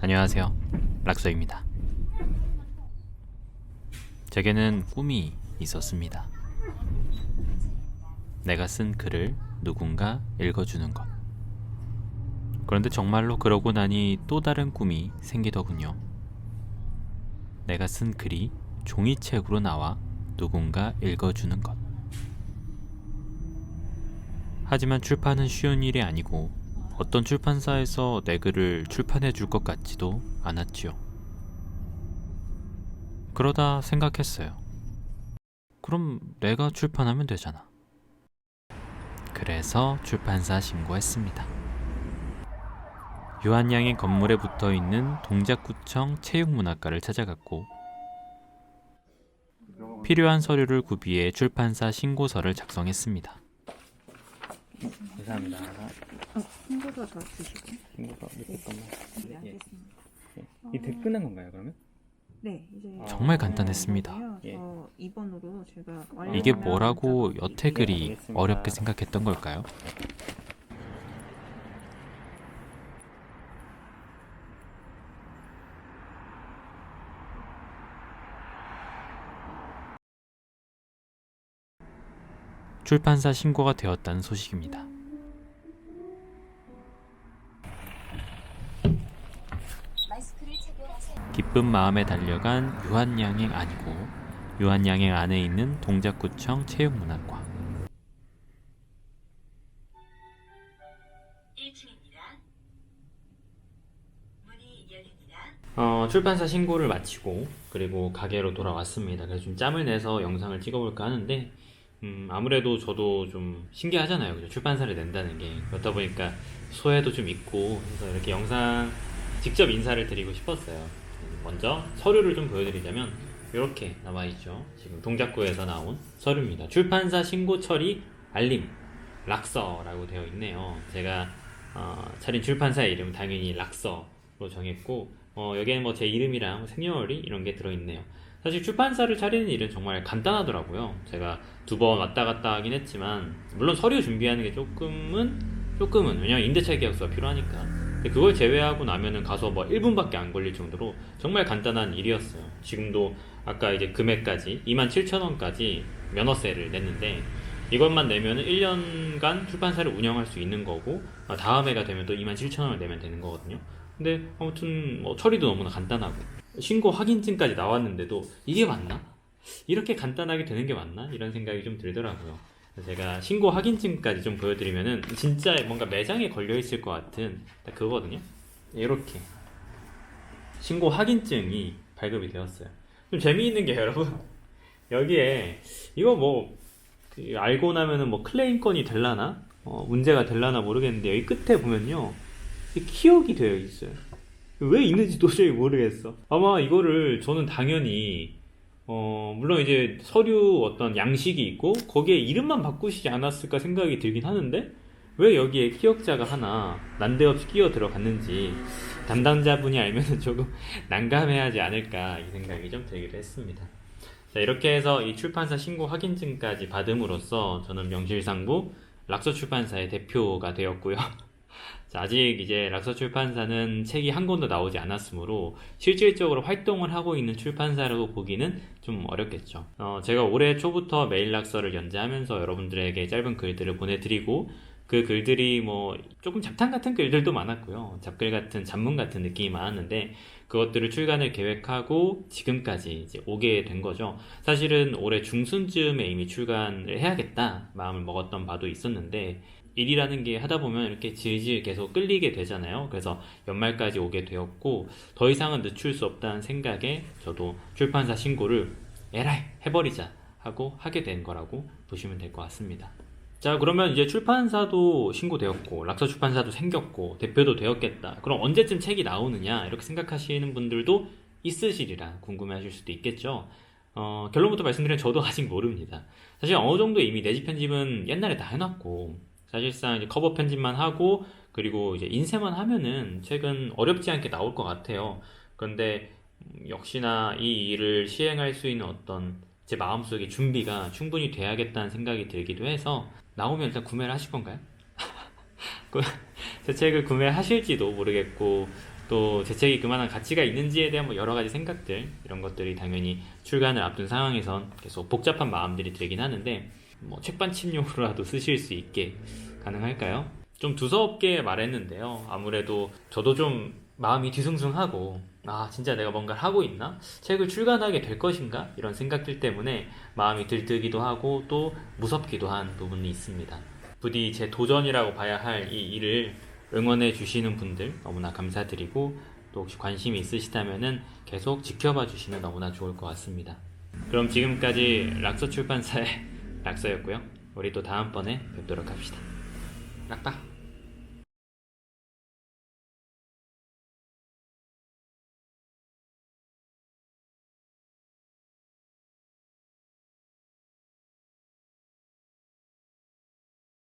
안녕하세요. 락서입니다. 제게는 꿈이 있었습니다. 내가 쓴 글을 누군가 읽어주는 것. 그런데 정말로 그러고 나니 또 다른 꿈이 생기더군요. 내가 쓴 글이 종이책으로 나와 누군가 읽어주는 것. 하지만 출판은 쉬운 일이 아니고 어떤 출판사에서 내 글을 출판해 줄 것 같지도 않았지요. 그러다 생각했어요. 그럼 내가 출판하면 되잖아. 그래서 출판사 신고했습니다. 유한양의 건물에 붙어 있는 동작구청 체육문학과를 찾아갔고 필요한 서류를 구비해 출판사 신고서를 작성했습니다. 감사합니다. 친구도 더 주시고. 친구가 밑에 것만. 네, 예. 알겠습니다. 이 댓글난 건가요, 그러면? 네, 이제 정말 아, 간단했습니다. 예. 저 2번으로 제가 이게 뭐라고 여태 글이 알겠습니다. 어렵게 생각했던 걸까요? 출판사 신고가 되었다는 소식입니다. 기쁜 마음에 달려간 유한양행 아니고 유한양행 안에 있는 동작구청 체육문학과 1층입니다. 문이 열립니다. 어, 출판사 신고를 마치고 그리고 가게로 돌아왔습니다. 그래서 좀 짬을 내서 영상을 찍어볼까 하는데 음, 아무래도 저도 좀 신기하잖아요. 그죠? 출판사를 낸다는 게 그렇다 보니까 소외도 좀 있고 그래서 이렇게 영상 직접 인사를 드리고 싶었어요. 음, 먼저 서류를 좀 보여드리자면 이렇게 나와 있죠. 지금 동작구에서 나온 서류입니다. 출판사 신고 처리 알림 락서라고 되어 있네요. 제가 어, 차린 출판사의 이름은 당연히 락서로 정했고 어, 여기에는 뭐 제 이름이랑 생년월일 이런 게 들어있네요. 사실 출판사를 차리는 일은 정말 간단하더라고요. 제가 두 번 왔다 갔다 하긴 했지만 물론 서류 준비하는 게 조금은 조금은 왜냐면 임대차 계약서가 필요하니까. 근데 그걸 제외하고 나면은 가서 뭐 1분밖에 안 걸릴 정도로 정말 간단한 일이었어요. 지금도 아까 이제 금액까지 27,000원까지 면허세를 냈는데 이것만 내면은 1년간 출판사를 운영할 수 있는 거고 아, 다음 해가 되면 또 27,000원을 내면 되는 거거든요. 근데 아무튼 뭐 처리도 너무나 간단하고 신고 확인증까지 나왔는데도 이게 맞나? 이렇게 간단하게 되는 게 맞나? 이런 생각이 좀 들더라고요. 제가 신고 확인증까지 좀 보여드리면은 진짜 뭔가 매장에 걸려 있을 것 같은 딱 그거거든요. 이렇게 신고 확인증이 발급이 되었어요. 좀 재미있는 게 여러분 여기에 이거 뭐그 알고 나면은 뭐 클레임 건이 될라나 어, 문제가 될라나 모르겠는데 여기 끝에 보면요 이 키역이 되어 있어요. 왜 있는지 도저히 모르겠어. 아마 이거를 저는 당연히 어 물론 이제 서류 어떤 양식이 있고 거기에 이름만 바꾸시지 않았을까 생각이 들긴 하는데 왜 여기에 키역자가 하나 난데없이 끼어 들어갔는지 담당자분이 알면 조금 난감해하지 않을까 이 생각이 좀 들기도 했습니다. 자, 이렇게 해서 이 출판사 신고 확인증까지 받음으로써 저는 명실상부 락서 출판사의 대표가 되었고요. 자, 아직 이제 락서 출판사는 책이 한 권도 나오지 않았으므로 실질적으로 활동을 하고 있는 출판사라고 보기는 좀 어렵겠죠. 어, 제가 올해 초부터 메일 락서를 연재하면서 여러분들에게 짧은 글들을 보내드리고 그 글들이 뭐 조금 잡탕 같은 글들도 많았고요. 잡글 같은 잡문 같은 느낌이 많았는데 그것들을 출간을 계획하고 지금까지 이제 오게 된 거죠. 사실은 올해 중순쯤에 이미 출간을 해야겠다 마음을 먹었던 바도 있었는데 일이라는 게 하다 보면 이렇게 질질 계속 끌리게 되잖아요. 그래서 연말까지 오게 되었고 더 이상은 늦출 수 없다는 생각에 저도 출판사 신고를 에라이 해버리자 하고 하게 된 거라고 보시면 될 것 같습니다. 자 그러면 이제 출판사도 신고되었고 락서 출판사도 생겼고 대표도 되었겠다. 그럼 언제쯤 책이 나오느냐 이렇게 생각하시는 분들도 있으시리라 궁금해하실 수도 있겠죠. 어, 결론부터 말씀드리면 저도 아직 모릅니다. 사실 어느 정도 이미 내집 편집은 옛날에 다 해놨고 사실상 이제 커버 편집만 하고 그리고 이제 인쇄만 하면은 책은 어렵지 않게 나올 것 같아요. 그런데 음, 역시나 이 일을 시행할 수 있는 어떤 제 마음속에 준비가 충분히 돼야겠다는 생각이 들기도 해서 나오면 일단 구매를 하실 건가요? 그- 제 책을 구매하실지도 모르겠고 또 제 책이 그만한 가치가 있는지에 대한 뭐 여러 가지 생각들 이런 것들이 당연히 출간을 앞둔 상황에선 계속 복잡한 마음들이 들긴 하는데 뭐 책반침용으로라도 쓰실 수 있게 가능할까요? 좀 두서없게 말했는데요. 아무래도 저도 좀 마음이 뒤숭숭하고 아 진짜 내가 뭔가를 하고 있나? 책을 출간하게 될 것인가? 이런 생각들 때문에 마음이 들뜨기도 하고 또 무섭기도 한 부분이 있습니다. 부디 제 도전이라고 봐야 할 이 일을 응원해 주시는 분들 너무나 감사드리고 또 혹시 관심이 있으시다면은 계속 지켜봐 주시면 너무나 좋을 것 같습니다. 그럼 지금까지 락서 출판사의 락서였고요. 우리 또 다음번에 뵙도록 합시다. 락바.